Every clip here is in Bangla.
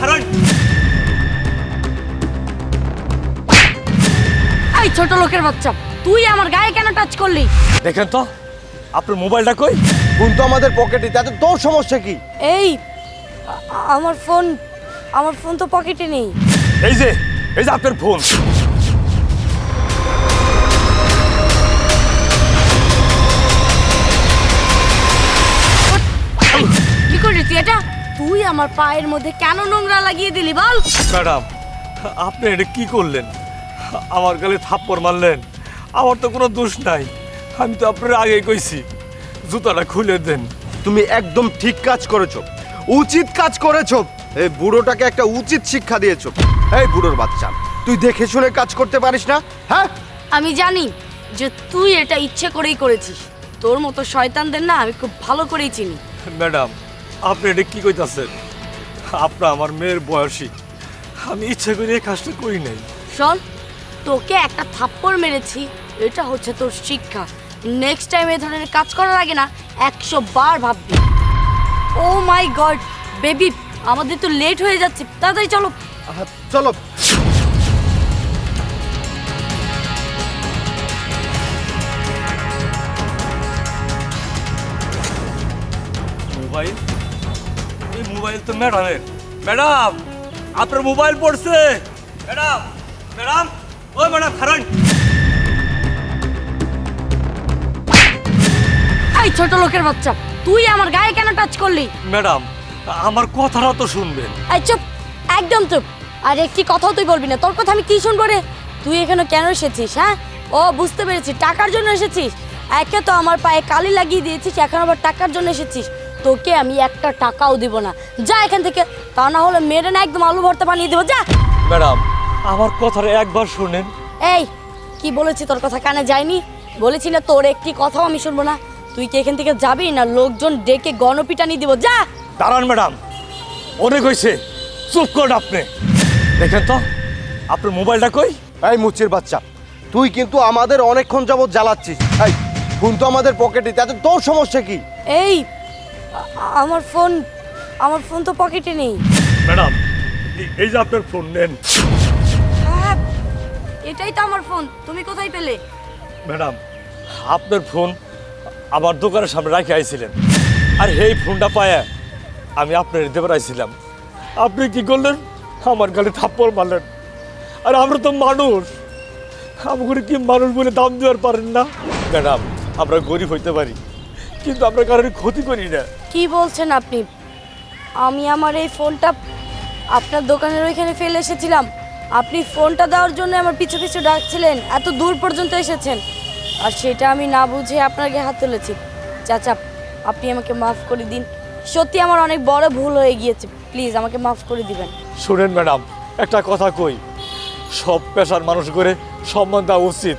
খারান এই ছোট লোকের বাচ্চা তুই আমার গায়ে কেন টাচ করলি? দেখেন তো আপনার মোবাইলটা কই? ফোন তো আমাদের পকেটে তাতে তোর সমস্যা কি? এই আ- আমার ফোন আমার ফোন তো পকেটে নেই। এই যে এই যে আপনার ফোন। আমার পায়ের মধ্যে কেন নোংরা লাগিয়ে দিলি বল? ম্যাডাম আপনি এটা কি করলেন? আমার গালে থাপ্পড় মারলেন। আমার তো কোনো দোষ নাই। আমি তো আপনার আগেই কইছি জুতাটা খুলে দেন। তুমি একদম ঠিক কাজ করেছ। উচিত কাজ করেছ। এই বুড়োটাকে একটা উচিত শিক্ষা দিয়েছ। এই বুড়োর বাচ্চা তুই দেখে শুনে কাজ করতে পারিস না হ্যাঁ? আমি জানি যে তুই এটা ইচ্ছে করেই করেছিস। তোর মতো শয়তানদের না আমি খুব ভালো করেই চিনি। ম্যাডাম আপনি এটা কি কইতাছেন? আপনার আমার মেয়ের বয়সী। আমি ইচ্ছা করে এই কাজটা করি নাই। শোন তোকে একটা থাপ্পড় মেরেছি এটা হচ্ছে তোর শিক্ষা। নেক্সট টাইম এই ধরনের কাজ করার আগে না একশো বার ভাববি। ও মাই গড বেবি আমাদের তো লেট হয়ে যাচ্ছে তাড়াতাড়ি চলো। আহা, চলো। মোবাইল এই মোবাইল তো ম্যাডামের। ম্যাডাম আপনার মোবাইল পড়ছে। ম্যাডাম ম্যাডাম ওই ম্যাডাম খারান। এই ছোট লোকের বাচ্চা তুই আমার গায়ে কেন টাচ করলি? ম্যাডাম আমার কথাটা তো শুনবেন। এই চুপ একদম চুপ। আর একটি কথাও তুই বলবি না। তোর কথা আমি কি শুনব রে? তুই এখানে কেন এসেছিস হ্যাঁ? ও বুঝতে পেরেছি টাকার জন্য এসেছিস। একে তো আমার পায়ে কালি লাগিয়ে দিয়েছিস এখন আবার টাকার জন্য এসেছিস। তোকে আমি একটা টাকাও দিব না। যা এখান থেকে তা না হলে মেরে না একদম আলু ভর্তা বানিয়ে দেবো যা। ম্যাডাম আমার কথাটা একবার শুনেন। এই কি বলেছি তোর কথা কানে যায়নি? বলেছি না তোর একটি কথাও আমি শুনব না। তুই কি এখান থেকে যাবি না লোকজন ডেকে গণপিটানি দিব যা। দাঁড়ান ম্যাডাম। অনেক হয়েছে। চুপ করুন আপনি। দেখেন তো আপনার মোবাইলটা কই? এই মুচির বাচ্চা তুই কিন্তু আমাদের অনেকক্ষণ যাবত জ্বালাচ্ছিস। এই ফোন তো আমাদের পকেটে তাতে তোর সমস্যা কি? এই আমার ফোন আমার ফোন তো পকেটে নেই। ম্যাডাম এই যে আপনার ফোন নেন। হ্যাঁ এটাই তো আমার ফোন তুমি কোথায় পেলে? ম্যাডাম আপনার ফোন আমার দোকানের সামনে রাখে আইছিলেন। আর এই ফোনটা পায়া আমি আপনার দেবার আইছিলাম। আপনি কি করলেন? আমার গালে থাপ্পড় মারলেন। আর আমরা তো মানুষ। আমাকে কি মানুষ বলে দাম দেওয়ার পারেন না? ম্যাডাম আমরা গরিব হইতে পারি। কিন্তু আমরা কারোর ক্ষতি করি না। কি বলছেন আপনি? আমি আমার এই ফোনটা আপনার দোকানের ওইখানে ফেলে এসেছিলাম। আপনি ফোনটা দেওয়ার জন্য আমার পিছু পিছু ডাকছিলেন এত দূর পর্যন্ত এসেছেন। আর সেটা আমি না বুঝে আপনার গায়ে হাত তুলেছি। চাচা আপনি আমাকে মাফ করে দিন। সত্যি আমার অনেক বড় ভুল হয়ে গিয়েছে। প্লিজ আমাকে মাফ করে দিবেন। শুনেন ম্যাডাম একটা কথা কই। সব পেশার মানুষ করে সম্মান দেওয়া উচিত।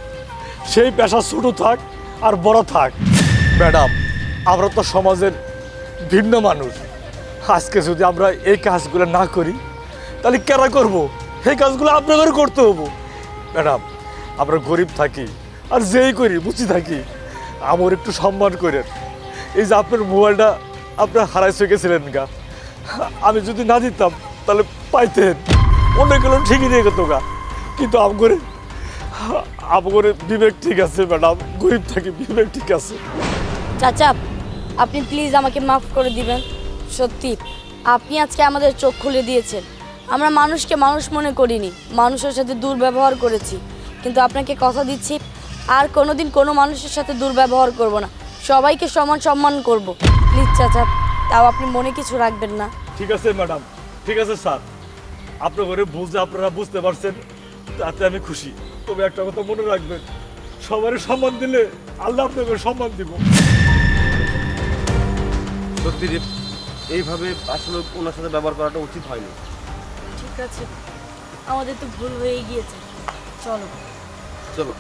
সেই পেশা ছোটো থাক আর বড় থাক। ম্যাডাম আমরা তো সমাজের ভিন্ন মানুষ। আজকে যদি আমরা এই কাজগুলো না করি, তাহলে কেনা করব? সেই কাজগুলো আপনাদের করতে হব। ম্যাডাম, আমরা গরিব থাকি, আর যেই করি, বুঝি থাকি। আমার একটু সম্মান করেন। এই যে আপনার মোবাইলটা আপনার হারাইছে গেছিলেন গা। আমি যদি না দিতাম, তাহলে পাইতেন। অন্য গেলেও ঠিকই নিয়ে গেত গা। কিন্তু আম করে করে বিবেক ঠিক আছে, ম্যাডাম। গরিব থাকি, বিবেক ঠিক আছে। চাচা আপনি প্লিজ আমাকে মাফ করে দিবেন, সত্যি। আপনি আজকে আমাদের চোখ খুলে দিয়েছেন। আমরা মানুষকে মানুষ মনে করিনি, মানুষের সাথে দুর্ব্যবহার করেছি। কিন্তু আপনাকে কথা দিচ্ছি, আর কোনোদিন কোনো মানুষের সাথে দুর্ব্যবহার করব না। সবাইকে সমান সম্মান করব। প্লিজ চাচা, তাও আপনি মনে কিছু রাখবেন না। ঠিক আছে, ম্যাডাম। ঠিক আছে, স্যার। আপনার বুঝতে আপনারা বুঝতে পারছেন, তাতে আমি খুশি। তবে একটা কথা মনে রাখবেন, সবারই সম্মান দিলে আল্লাহ আপনাকে সম্মান দিব। সত্যি যে এইভাবে আসলে ওনার সাথে ব্যবহার করাটা উচিত হয়নি। ঠিক আছে। আমাদের তো ভুল হয়ে গিয়েছে। চলো। চলো।